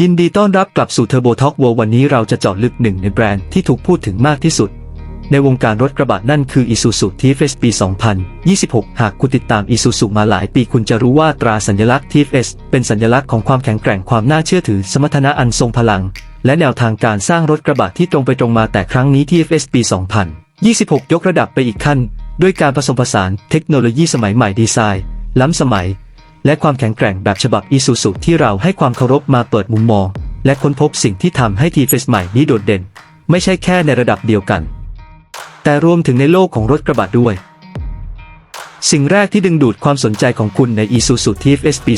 ยินดีต้อนรับกลับสู่ Turbo Talk World วันนี้เราจะเจาะลึกหนึ่งในแบรนด์ที่ถูกพูดถึงมากที่สุด ในวงการรถกระบะนั่นคือ Isuzu TFS ปี 2026 หากคุณติดตาม Isuzu มาหลายปีคุณจะรู้ว่าตราสัญลักษณ์ TFS เป็นสัญลักษณ์ของความแข็งแกร่งความน่าเชื่อถือสมรรถนะอันทรงพลัง และแนวทางการสร้างรถกระบะที่ตรงไปตรงมาแต่ครั้งนี้ TFS ปี 2026 ยกระดับไปอีกขั้น ด้วยการผสมผสานเทคโนโลยีสมัยใหม่ดีไซน์ ล้ำสมัย และความแข็งแกร่งแบบฉบับ Isuzu ที่เราให้ความเคารพมาเปิดมุมมอง และค้นพบสิ่งที่ทำให้ TFS ใหม่นี้โดดเด่น ไม่ใช่แค่ในระดับเดียวกัน แต่รวมถึงในโลกของรถกระบะด้วย สิ่งแรกที่ดึงดูดความสนใจของคุณใน Isuzu TFS ปี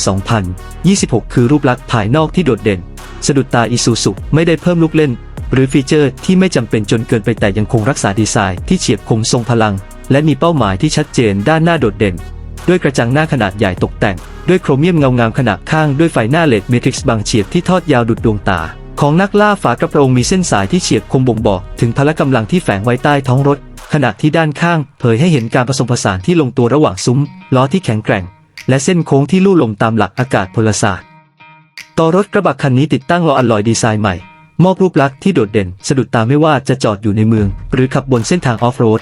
2026 คือรูปลักษณ์ภายนอกที่โดดเด่น สะดุดตา Isuzu ไม่ได้เพิ่มลูกเล่น หรือฟีเจอร์ที่ไม่จำเป็นจนเกินไปแต่ยังคงรักษาดีไซน์ที่เฉียบคมทรงพลัง และมีเป้าหมายที่ชัดเจนด้านหน้าโดดเด่น ด้วยกระจังหน้าขนาดใหญ่ตกแต่ง ด้วยโครเมียมเงางามขนาดข้างด้วยไฟหน้าเลดเมทริกซ์บางเฉียบที่ทอดยาวดุดดวงตา ของนักล่าฝากระโปรงมีเส้นสายที่เฉียบคมบ่งบอก ถึงพละกำลังที่แฝงไว้ใต้ท้องรถ ขณะที่ด้านข้างเผยให้เห็นการผสมผสานที่ลงตัวระหว่างซุ้มล้อที่แข็งแกร่ง และเส้นโค้งที่ลู่ลมตามหลักอากาศพลศาสตร์ต่อรถกระบะคันนี้ติดตั้งล้ออัลลอยดีไซน์ใหม่มอบรูปลักษณ์ที่โดดเด่น สะดุดตาไม่ว่าจะจอดอยู่ในเมือง หรือขับบนเส้นทางออฟโรด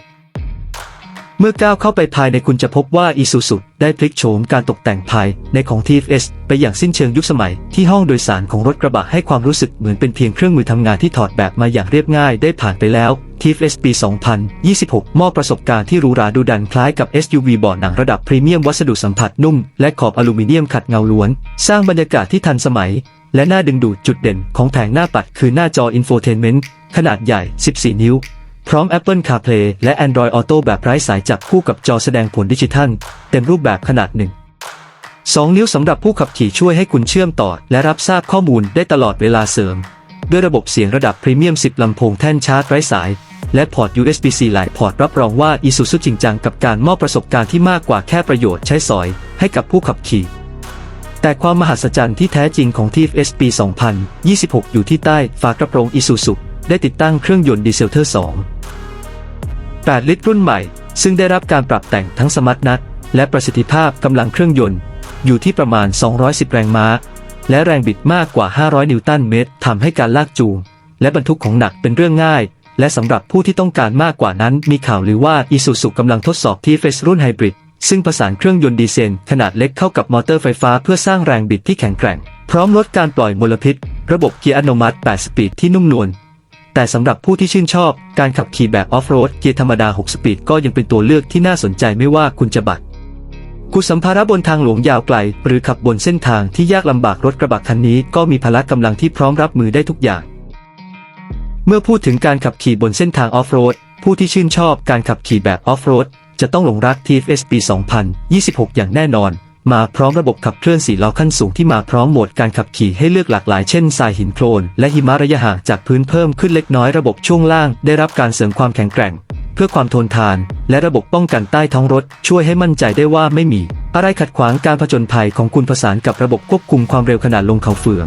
เมื่อก้าวเข้าไปภายในคุณจะพบว่า Isuzu ได้พลิกโฉมการตกแต่งภายในของ TFS ไปอย่างสิ้นเชิงยุคสมัย ที่ห้องโดยสารของรถกระบะให้ความรู้สึกเหมือนเป็นเพียงเครื่องมือทำงานที่ถอดแบบมาอย่างเรียบง่ายได้ผ่านไปแล้ว TFS ปี 2026 มอบประสบการณ์ที่หรูหราดูดันคล้ายกับ SUV เบาะหนังระดับพรีเมียมวัสดุสัมผัสนุ่ม และขอบอลูมิเนียมขัดเงาล้วน สร้างบรรยากาศที่ทันสมัย และน่าดึงดูดจุดเด่นของแผงหน้าปัดคือหน้าจอ Infotainment ขนาดใหญ่ 14 นิ้ว พร้อม Apple CarPlay และ Android Auto แบบไร้สายจับคู่กับจอแสดงผลดิจิทัล เต็มรูปแบบขนาดหนึ่ง2นิ้วสำหรับผู้ขับขี่ช่วยให้คุณเชื่อมต่อ และรับทราบข้อมูลได้ตลอดเวลาเสริม ด้วยระบบเสียงระดับพรีเมียม 10 ลำโพงแท่นชาร์จไร้สาย และพอร์ต USB-C หลายพอร์ตรับรองว่า Isuzu จริงจังกับการมอบประสบการณ์ที่มากกว่าแค่ประโยชน์ใช้สอย ให้กับผู้ขับขี่ แต่ความมหัศจรรย์ที่แท้จริงของ TFS ปี 2026 อยู่ที่ใต้ฝากระโปรง Isuzu ได้ติดตั้งเครื่องยนต์ดีเซลเทอร์ 2 8 ลิตรรุ่นใหม่ ซึ่งได้รับการปรับแต่งทั้งสมรรถนะและประสิทธิภาพกำลังเครื่องยนต์ อยู่ที่ประมาณ 210 แรงม้า และแรงบิดมากกว่า 500 นิวตันเมตรทำให้การลากจูง และบรรทุกของหนักเป็นเรื่องง่าย และสำหรับผู้ที่ต้องการมากกว่านั้น มีข่าวหรือว่า Isuzu กำลังทดสอบ TFS รุ่นไฮบริดซึ่งผสานเครื่องยนต์ดีเซลขนาดเล็กเข้ากับมอเตอร์ไฟฟ้าเพื่อสร้างแรงบิดที่แข็งแกร่ง พร้อมลดการปล่อยมลพิษ ระบบเกียร์อัตโนมัติ 8 สปีดที่นุ่มนวล แต่สำหรับผู้ที่ชื่นชอบการขับขี่แบบออฟโรดเกียร์ธรรมดา 6 สปีดก็ยังเป็นตัวเลือกที่น่าสนใจไม่ว่าคุณจะบัดกุสัมภาระบนทางหลวงยาวไกล หรือขับบนเส้นทางที่ยากลำบากรถกระบะคันนี้ก็มีพละกำลังที่พร้อมรับมือได้ทุกอย่าง เมื่อพูดถึงการขับขี่บนเส้นทางออฟโรดผู้ที่ชื่นชอบการขับขี่แบบออฟโรดจะต้องหลงรัก TFS ปี2026 อย่างแน่นอน มาพร้อมระบบขับเคลื่อนสี่ล้อขั้นสูงที่มาพร้อมโหมดการขับขี่ให้เลือกหลากหลายเช่นทรายหินโคลนและหิมะระยะห่างจากพื้นเพิ่มขึ้นเล็กน้อยระบบช่วงล่างได้รับการเสริมความแข็งแกร่ง เพื่อความทนทาน และระบบป้องกันใต้ท้องรถ ช่วยให้มั่นใจได้ว่าไม่มี อะไรขัดขวางการผจญภัยของคุณผสานกับระบบควบคุมความเร็วขนาดลงเขาเฟือง